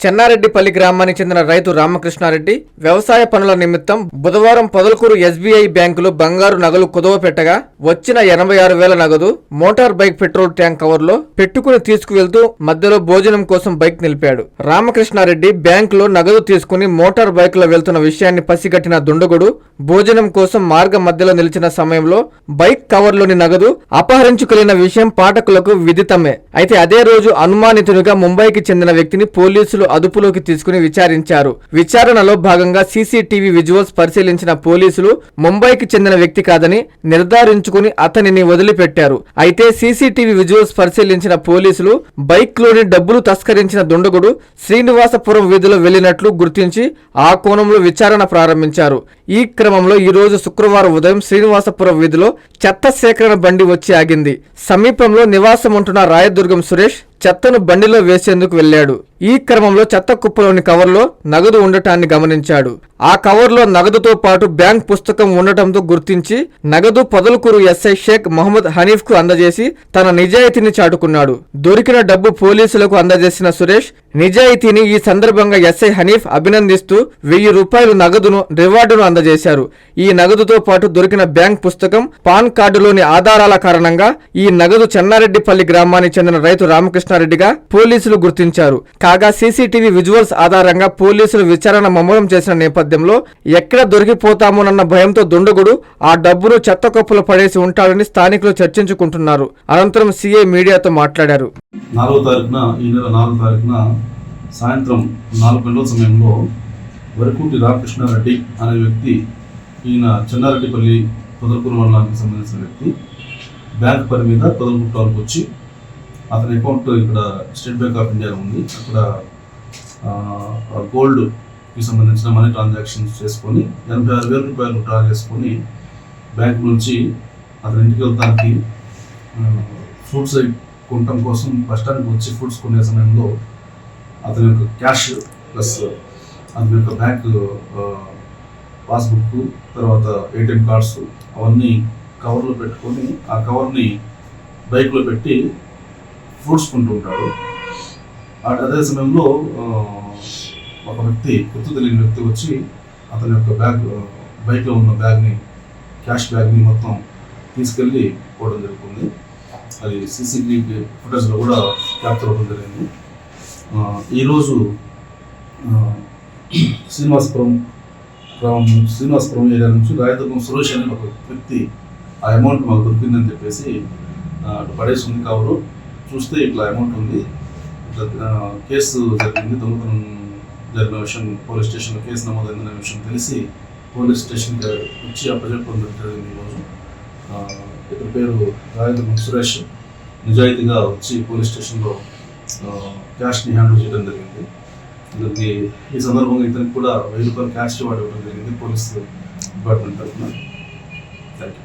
చెన్నారెడ్డిపల్లి గ్రామానికి చెందిన రైతు రామకృష్ణారెడ్డి వ్యవసాయ పనుల నిమిత్తం బుధవారం పొదలకూరు ఎస్బీఐ బ్యాంకులో బంగారు నగలు కుదవ పెట్టగా వచ్చిన ఎనభై ఆరు వేల నగదు మోటార్ బైక్ పెట్రోల్ ట్యాంక్ కవర్లో పెట్టుకుని తీసుకువెళ్తూ మధ్యలో భోజనం కోసం బైక్ నిలిపాడు. రామకృష్ణారెడ్డి బ్యాంకులో నగదు తీసుకుని మోటార్ బైక్లో వెళ్తున్న విషయాన్ని పసిగట్టిన దుండగుడు భోజనం కోసం మార్గ మధ్యలో నిలిచిన సమయంలో బైక్ కవర్లోని నగదు అపహరించుకెళ్ళిన విషయం పాఠకులకు విదితమే. అయితే అదే రోజు అనుమానితునిగా ముంబైకి చెందిన వ్యక్తిని పోలీసులు అదుపులోకి తీసుకుని విచారించారు. విచారణలో భాగంగా సీసీటీవీ విజువల్స్ పరిశీలించిన పోలీసులు ముంబైకి చెందిన వ్యక్తి కాదని నిర్ధారించుకుని అతనిని వదిలిపెట్టారు. అయితే సీసీటీవీ విజువల్స్ పరిశీలించిన పోలీసులు బైక్లోని డబ్బులు తస్కరించిన దుండగుడు శ్రీనివాసపురం వీధిలో వెళ్ళినట్లు గుర్తించి ఆ కోణంలో విచారణ ప్రారంభించారు. ఈ క్రమంలో ఈ రోజు శుక్రవారం ఉదయం శ్రీనివాసపురం వీధిలో చెత్త సేకరణ బండి వచ్చి ఆగింది. సమీపంలో నివాసం ఉంటున్న రాయదుర్గం సురేష్ చెత్తను బండిలో వేసేందుకు వెళ్ళాడు. ఈ క్రమంలో చెత్త కుప్పలోని కవర్లో నగదు ఉండటాన్ని గమనించాడు. ఆ కవర్లో నగదుతో పాటు బ్యాంక్ పుస్తకం ఉండటంతో గుర్తించి నగదు పొదలకూరు ఎస్ఐ షేక్ మహమ్మద్ హనీఫ్కు అందజేసి తన నిజాయితీని చాటుకున్నాడు. దొరికిన డబ్బు పోలీసులకు అందజేసిన సురేష్ నిజాయితీని ఈ సందర్భంగా ఎస్ఐ హనీఫ్ అభినందిస్తూ వెయ్యి రూపాయలు నగదును రివార్డును అందజేశారు. ఈ నగదుతో పాటు దొరికిన బ్యాంక్ పుస్తకం పాన్ కార్డులోని ఆధారాల కారణంగా ఈ నగదు చెన్నారెడ్డిపల్లి గ్రామానికి చెందిన రైతు రామకృష్ణారెడ్డిగా పోలీసులు గుర్తించారు. కాగా సీసీటీవీ విజువల్స్ ఆధారంగా పోలీసులు విచారణ ముమ్మరం చేసిన నేపథ్యంలో ఎక్కడ దొరికిపోతామోనన్న భయంతో దుండగుడు ఆ డబ్బును చెత్త కప్పులు పడేసి ఉంటాడని స్థానికులు చర్చించుకుంటున్నారు. అనంతరం సీఐ మీడియాతో మాట్లాడారు. నాలుగో తారీఖున ఈ నెల నాలుగో తారీఖున సాయంత్రం నాలుగు గంటల సమయంలో వరకుంటి రామకృష్ణారెడ్డి అనే వ్యక్తి ఈయన చెన్నారెడ్డిపల్లి పొదలకూరు మండలానికి సంబంధించిన వ్యక్తి బ్యాంక్ పని మీద పొదలకూరు టౌన్కి వచ్చి అతని అకౌంట్ ఇక్కడ స్టేట్ బ్యాంక్ ఆఫ్ ఇండియా ఉంది. అక్కడ గోల్డ్కి సంబంధించిన మనీ ట్రాన్సాక్షన్స్ చేసుకొని ఎనభై ఆరు వేల రూపాయలు డ్రా చేసుకొని బ్యాంక్ నుంచి అతని ఇంటికి వెళ్తానికి ఫ్రూట్స్ కొనటం కోసం బస్ స్టాండ్కి వచ్చి ఫుడ్స్ కొనే సమయంలో అతని యొక్క క్యాష్ ప్లస్ అతని యొక్క బ్యాంక్ పాస్బుక్ తర్వాత ఏటీఎం కార్డ్స్ అవన్నీ కవర్లో పెట్టుకొని ఆ కవర్ని బైక్లో పెట్టి ఫ్రూట్స్ కొంటూ ఉంటాడు. అదే సమయంలో ఒక వ్యక్తి గుర్తు తెలియని వ్యక్తి వచ్చి అతని యొక్క బ్యాగ్ బైక్లో ఉన్న బ్యాగ్ని క్యాష్ బ్యాగ్ని మొత్తం తీసుకెళ్ళి పోవడం జరుగుతుంది. అది సీసీటీవీ ఫుటేజ్లో కూడా క్యాప్చర్ అవ్వడం జరిగింది. ఈరోజు శ్రీనివాసపురం గ్రామం నుంచి- శ్రీనివాసపురం ఏరియా నుంచి రాయదుర్గం సురేష్ అనే ఒక వ్యక్తి ఆ అమౌంట్ మాకు దొరికిందని చెప్పేసి అటు పడేసి ఉంది కావరు చూస్తే ఇట్లా అమౌంట్ ఉంది. ఇట్లా కేసు జరిగింది. దొంగతనం జరిగిన విషయం పోలీస్ స్టేషన్లో కేసు నమోదైందనే విషయం తెలిసి పోలీస్ స్టేషన్కి వచ్చి అప్పచెప్పడం జరిగింది ఈరోజు ఇతని పేరు రాజేంద్ర సురేష్. నిజాయితీగా వచ్చి పోలీస్ స్టేషన్లో క్యాష్ని హ్యాండిల్ చేయడం జరిగింది. ఇతనికి ఈ సందర్భంగా ఇతనికి కూడా వెయ్యి రూపాయలు క్యాష్ ఇవ్వడం జరిగింది పోలీస్ డిపార్ట్మెంట్ తరఫున. Thank you